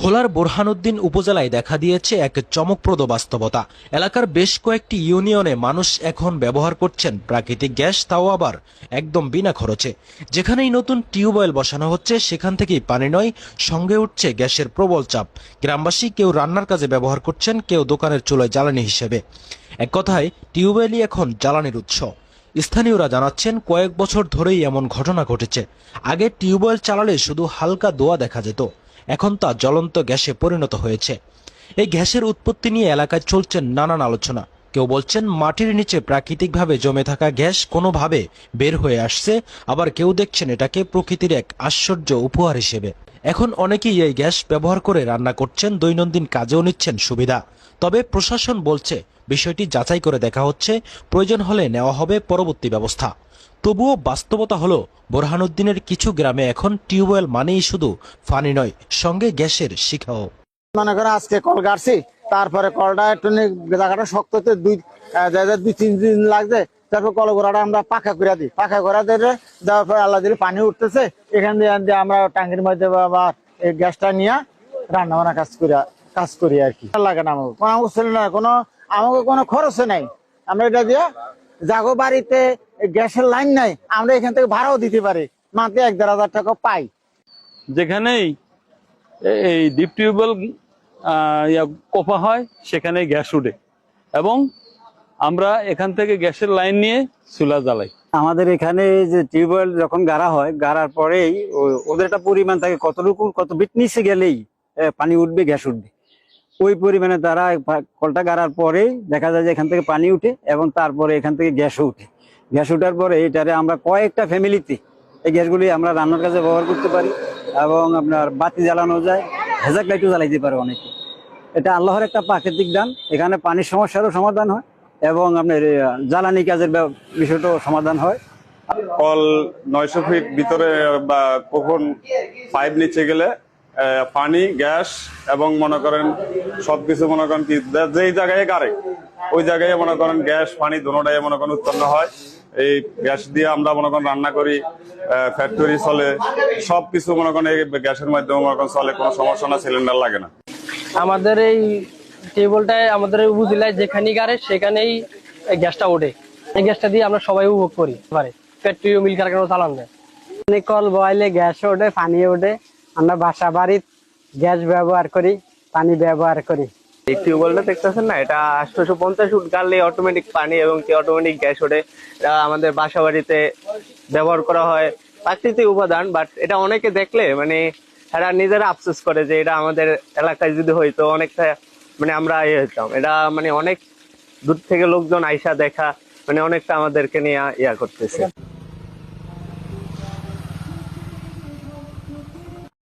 ভোলার বোরহানুদ্দিন উপজেলায় দেখা দিয়েছে এক চমকপ্রদ বাস্তবতা। এলাকার বেশ কয়েকটি ইউনিয়নে মানুষ এখন ব্যবহার করছেন প্রাকৃতিক গ্যাস, তাও আবার একদম বিনা খরচে। যেখানেই নতুন টিউবওয়েল বসানো হচ্ছে, সেখান থেকেই পানি নয়, সঙ্গে উঠছে গ্যাসের প্রবল চাপ। গ্রামবাসী কেউ রান্নার কাজে ব্যবহার করছেন, কেউ দোকানের চুলায় জ্বালানি হিসেবে। এক কথায় টিউবওয়েলই এখন জ্বালানির উৎস। স্থানীয়রা জানাচ্ছেন, কয়েক বছর ধরেই এমন ঘটনা ঘটেছে। আগে টিউবওয়েল চালালে শুধু হালকা দোয়া দেখা যেত। এখন তা জ্বলন্ত গ্যাসে পরিণত হয়েছে। এই গ্যাসের উৎপত্তি নিয়ে এলাকায় চলছে নানান আলোচনা। কেউ বলছেন, মাটির নিচে প্রাকৃতিকভাবে জমে থাকা গ্যাস কোনোভাবে বের হয়ে আসছে, আবার কেউ দেখছেন এটাকে প্রকৃতির এক আশ্চর্য উপহার হিসেবে। এখন অনেকেই এই গ্যাস ব্যবহার করে রান্না করছেন, দৈনন্দিন কাজেও নিচ্ছেন সুবিধা। তবে প্রশাসন বলছে, বিষয়টি যাচাই করে দেখা হচ্ছে, প্রয়োজন হলে নেওয়া হবে পরবর্তী ব্যবস্থা। তবুও বাস্তবতা হলো, বোরহানুদ্দিনের কিছু গ্রামে এখন টিউবওয়েল মানেই শুধু পানি নয়, সঙ্গে গ্যাসের শিখাও। মনে করো আজকে কল গাড়ছি, তারপরে কলটা একটু জায়গাটা শক্ত হতে দুই দুই, তিন দিন লাগছে, তারপর কল গোড়াটা আমরা পাখা করে দিই। পাখা করে দিলে দেওয়ার পরে আল্লাহ দিলে পানি উঠতেছে, এখান দিয়ে আমরা টাঙ্কির মধ্যে বা- গ্যাসটা নিয়ে রান্না বান্না কাজ করি কাজ করি আর কি। লাগে না আমাকে। কোনো আমাকে না কোনো আমাকে কোনো খরচ নাই। আমরা এটা দিয়ে জাগো বাড়িতে গ্যাসের লাইন নাই আমরা এখান থেকে ভাড়াও দিতে পারি। মাত্র এক দেড় হাজার টাকা পাই। যেখানেই এই ডিপ টিউবওয়েল আহ, কোপা হয় সেখানে গ্যাস উঠে। এবং আমরা এখান থেকে গ্যাসের লাইন নিয়ে চুলা জ্বালাই। আমাদের এখানে যে টিউবওয়েল যখন গাড়া হয় গাড়ার পরেই ওদের একটা পরিমাণ থাকে। কতটুকু কত বিট নিচে গেলেই পানি উঠবে গ্যাস উঠবে। ওই পরিমাণে তারা কলটা গাড়ার পরেই দেখা যায় যে এখান থেকে পানি উঠে এবং তারপরে এখান থেকে গ্যাসও উঠে। গ্যাস উঠার পরে এটারে আমরা কয়েকটা ফ্যামিলিতে এই গ্যাসগুলি আমরা রান্নার কাজে ব্যবহার করতে পারি এবং আপনার বাতি জ্বালানো যায় হেজাক লাইটও জ্বালাইতে পারে অনেকে। এটা আল্লাহর একটা প্রাকৃতিক দান, এখানে পানির সমস্যারও সমাধান হয় এবং আপনার জ্বালানি কাজের বিষয়টাও সমাধান হয়। কল নয়শো ফিট ভিতরে বা কখন পাইপ নিচে গেলে পানি, গ্যাস এবং মনে করেন সবকিছু মনে করেন কি যেই জায়গায় গাড়ে ওই জায়গায় মনে করেন গ্যাস পানি দুটাই মনে করেন উৎপন্ন হয়। এই গ্যাস দিয়ে আমরা মনে করেন রান্না করি ফ্যাক্টরি চলে। সবকিছু মনে করেন এই গ্যাসের মাধ্যমে মনে করেন চলে কোনো সমস্যা না সিলিন্ডার লাগে না। আমাদের এই টেবলটায় আমাদের উপজেলায় যেখানেই গাড়ে সেখানেই এই গ্যাসটা ওঠে। এই গ্যাসটা দিয়ে আমরা সবাই উপভোগ করি। পারে ফ্যাক্টরি মিল কারখানা চালান যায় কল বয়লে গ্যাস ওঠে পানি ওঠে। আমরা বাসা বাড়ির গ্যাস ব্যবহার করি। পানি ব্যবহার করি। এই টিউবওয়েলটা দেখতেছেন না? এটা আটশোশো পঞ্চাশ ফুট গাড়লে অটোমেটিক পানি এবং অটোমেটিক গ্যাস ওঠে আমাদের বাসা বাড়িতে ব্যবহার করা হয়। প্রাকৃতিক উপাদান বাট এটা অনেকে দেখলে মানে এরা নিজেরা আফসোস করে যে এটা আমাদের এলাকায় যদি হইতো, অনেকটা মানে আমরা ইয়ে হইতাম। এটা মানে অনেক দূর থেকে লোকজন আইসা দেখা মানে অনেকটা আমাদেরকে নিয়ে ইয়া করতেছে।